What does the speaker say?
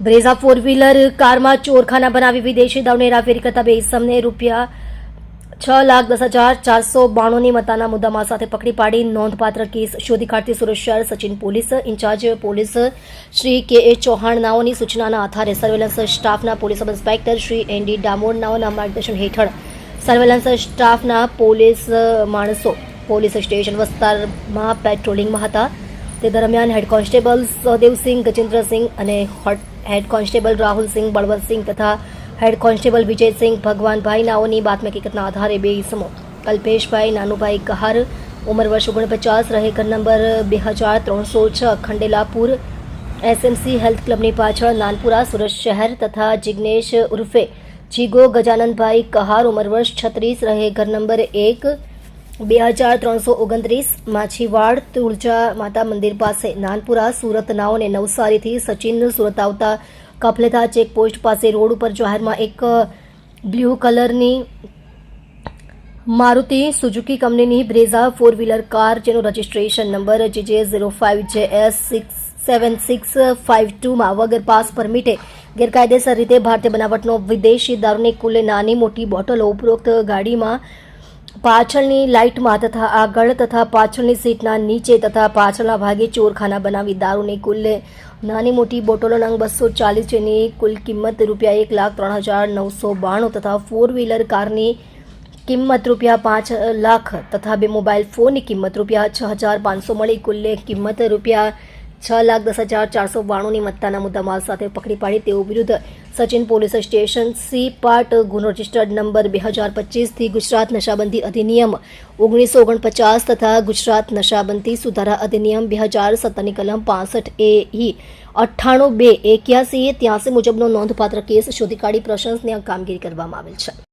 Brezza four wheeler કારમાં ચોરખાના બનાવી વિદેશી દાવને હેરાફેરી કરતા બે ઇસમને રૂપિયા છ લાખ દસ હજાર ચારસો બાણુંની મતાના મુદ્દામાં સાથે પકડી પાડી નોંધપાત્ર કેસ શોધી કાઢતી શહેર Sachin police in-charge police Shri K A Chauhan નાઓની સૂચનાના આધારે સર્વેલન્સ સ્ટાફના police sub inspector Shri N D Damor માર્ગદર્શન હેઠળ સર્વેલન્સ સ્ટાફના પોલીસ માણસો પોલીસ સ્ટેશન વિસ્તારમાં પેટ્રોલિંગમાં હતા. તે દરમિયાન હેડ કોન્સ્ટેબલ સહદેવસિંહ ગજેન્દ્રસિંહ અને હોટ- હેડ કોન્સ્ટેબલ રાહુલસિંહ બળવંતસિંહ તથા હેડ કોન્સ્ટેબલ વિજયસિંહ ભગવાનભાઈ નાઓની બાતમી હકીકતના આધારે બે ઇસમો કલ્પેશભાઈ નાનુભાઈ કહાર ઉંમર વર્ષ ઓગણપચાસ રહે ઘર નંબર બે હજાર ત્રણસો છ ખંડેલાપુર એસએમસી હેલ્થ ક્લબની પાછળ નાનપુરા સુરત શહેર તથા જિગ્નેશ ઉર્ફે જીગો ગજાનંદભાઈ કહાર ઉંમર વર્ષ છત્રીસ રહે ઘર નંબર એક બે હજાર ત્રણસો ઓગણત્રીસ માછીવાડ તુળજા માતા મંદિર પાસે નાનપુરા સુરત નાઓને નવસારીથી સચિન સુરત આવતા કફલેતા ચેકપોસ્ટ પાસે રોડ ઉપર જાહેરમાં એક બ્લુ કલરની મારુતિ સુઝુકી કંપનીની બ્રેઝા ફોર વ્હીલર કાર જેનો registration number GJ zero five J S six seven six five ટુમાં વગર પાસ પરમિટે ગેરકાયદેસર રીતે ભારતીય બનાવટનો વિદેશી દારૂની કુલ નાની મોટી બોટલો ઉપરોક્ત ગાડીમાં પાછળની લાઇટમાં તથા આગળ તથા પાછળની સીટના નીચે તથા પાછળના ભાગે ચોરખાના બનાવી દારૂની કુલ્લે નાની મોટી બોટલો નંગ બસો ચાલીસ જેની કુલ કિંમત રૂપિયા એક લાખ ત્રણ હજાર નવસો બાણું તથા ફોર વ્હીલર કારની કિંમત રૂપિયા પાંચ લાખ તથા બે મોબાઈલ ફોનની કિંમત રૂપિયા છ હજાર પાંચસો મળી. કુલ્લે કિંમત રૂપિયા છ લાખ દસ હજાર ચારસો બાણુંની મત્તાના મુદ્દામાલ સાથે પકડી પાડી તેઓ વિરુદ્ધ Sachin police station C part ગુનો રજિસ્ટર્ડ નંબર બે હજાર પચીસથી ગુજરાત નશાબંધી અધિનિયમ ઓગણીસો ઓગણપચાસ તથા ગુજરાત નશાબંધી સુધારા અધિનિયમ બે હજાર સત્તરની કલમ પાસઠ એ ઈ અઠ્ઠાણું બે એક્યાસી ત્યાંસી મુજબનો નોંધપાત્ર કેસ શોધી કાઢી પ્રશંસનીય કામગીરી કરવામાં આવેલ છે.